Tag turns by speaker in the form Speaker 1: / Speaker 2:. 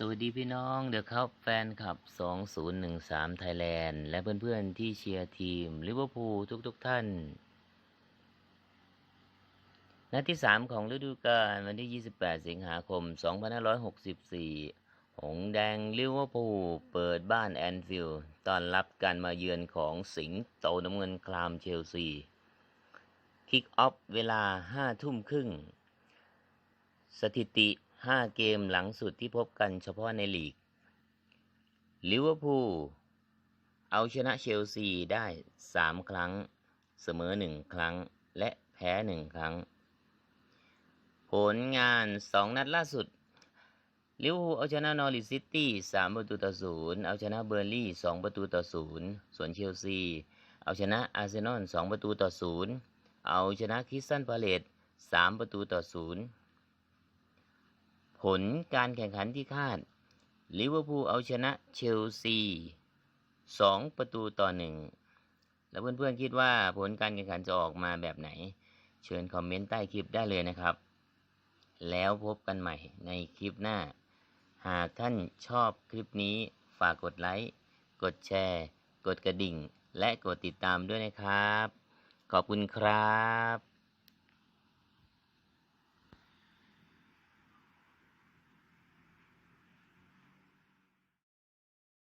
Speaker 1: สวัสดีพี่น้องเดอะครับแฟนคลับ 2013 ไทยแลนด์ และเพื่อนๆที่เชียร์ทีมลิเวอร์พูลทุกๆทท่าน นัดที่ 3 ของฤดูกาลวันที่ 28 สิงหาคม 2564 หงแดงลิเวอร์พูลเปิดบ้านแอนฟิลด์ต้อนรับการมาเยือนของสิงโตน้ำเงินคลามเชลซี คิกออฟเวลา 5 ทุ่มครึ่ง สถิติ 5 เกมหลังสุดที่พบกันเฉพาะในลีก ลิเวอร์พูลเอาชนะเชลซีได้ 3 ครั้ง เสมอ 1 ครั้ง และแพ้ 1 ครั้ง ผลงาน 2 นัดล่าสุด ลิเวอร์พูลเอาชนะนอริสซิตี้ 3 ประตูต่อ0เอาชนะเบอร์ลี่ 2 ประตูต่อ0ส่วนเชลซี เอาชนะอาร์เซนอล 2 ประตูต่อ0เอาชนะคริสตันพาเลต3 ประตูต่อ0ผ ลการแข่งขันที่คาด ลิเวอร์พูลเอาชนะเชลซี2ประตูต่อ1แล้วเพื่อนๆคิดว่าผลการแข่งขันจะออกมาแบบไหน เชิญคอมเมนต์ใต้คลิปได้เลยนะครับ แล้วพบกันใหม่ในคลิปหน้า หากท่านชอบคลิปนี้ฝากกดไลค์กดแชร์ กดกระดิ่ง และกดติดตามด้วยนะครับ ขอบคุณครับ